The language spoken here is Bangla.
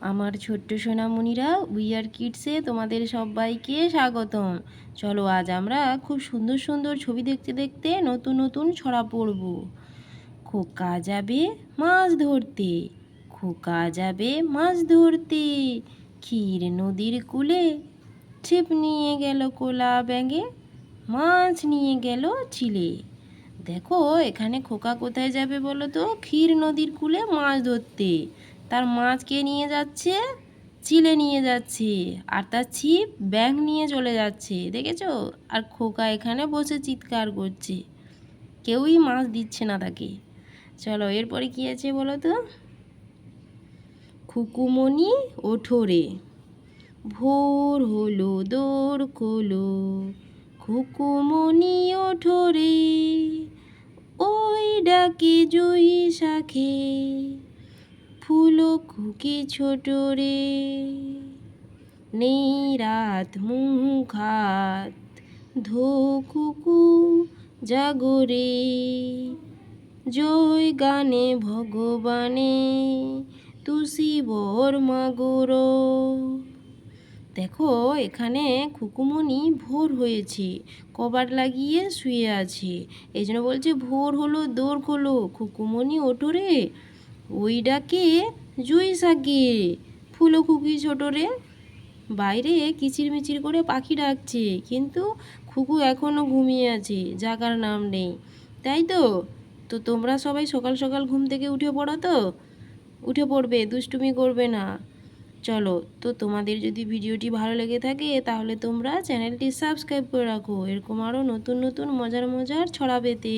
আমার ছোট্ট সোনামণিরা উই আর কিডসে তোমাদের সবাইকে স্বাগতম। চলো আজ আমরা খুব সুন্দর সুন্দর ছবি দেখতে দেখতে নতুন নতুন ছড়া পড়ব। খোকা যাবে মাছ ধরতে, খোকা যাবে মাছ ধরতে, ক্ষীর নদীর কূলে ছিপ নিয়ে গেল কোলা ব্যাঙে, মাছ নিয়ে গেল চিলে দেখো, এখানে খোকা কোথায় যাবে বলো তো? ক্ষীর নদীর কূলে মাছ ধরতে। তার মাছ কে নিয়ে যাচ্ছে? চিলে নিয়ে যাচ্ছে। আর তার ছিপ ব্যাঙ নিয়ে চলে যাচ্ছে। দেখেছ? আর খোকা এখানে বসে চিৎকার করছে। কেউই মাছ দিচ্ছে না তাকে। চলো, এরপরে কি আছে বলো তো? খুকুমণি ওঠোরে ভোর হলো, দোর কোলো খুকুমণি ওঠোরে ওই ডাকে জয়ী শাখে। ফুলো খুকি ছোট রে। নেই রাত মুখাত ধো কুকু জাগরে জয় গানে ভগবানে তুসি বর মাগর। দেখো, এখানে খুকুমণি ভোর হয়েছে, কবার লাগিয়ে শুয়ে আছে। এই জন্য বলছে, ভোর হলো দৌড় খোলো খুকুমণি ওঠো রে। ওই ডাকে জুই সাগে ফুলো খুকি ছোটো রে বাইরে কিচির মিচির করে পাখি ডাকছে, কিন্তু খুকু এখনও ঘুমিয়ে আছে জাগার নাম নেই। তাই তো? তো তোমরা সবাই সকাল সকাল ঘুম থেকে উঠে পড়ো তো? উঠে পড়বে, দুষ্টুমি করবে না। চলো, তো তোমাদের যদি ভিডিওটি ভালো লেগে থাকে, তাহলে তোমরা চ্যানেলটি সাবস্ক্রাইব করে রাখো। এরকম আরও নতুন নতুন মজার মজার ছড়া পেতে।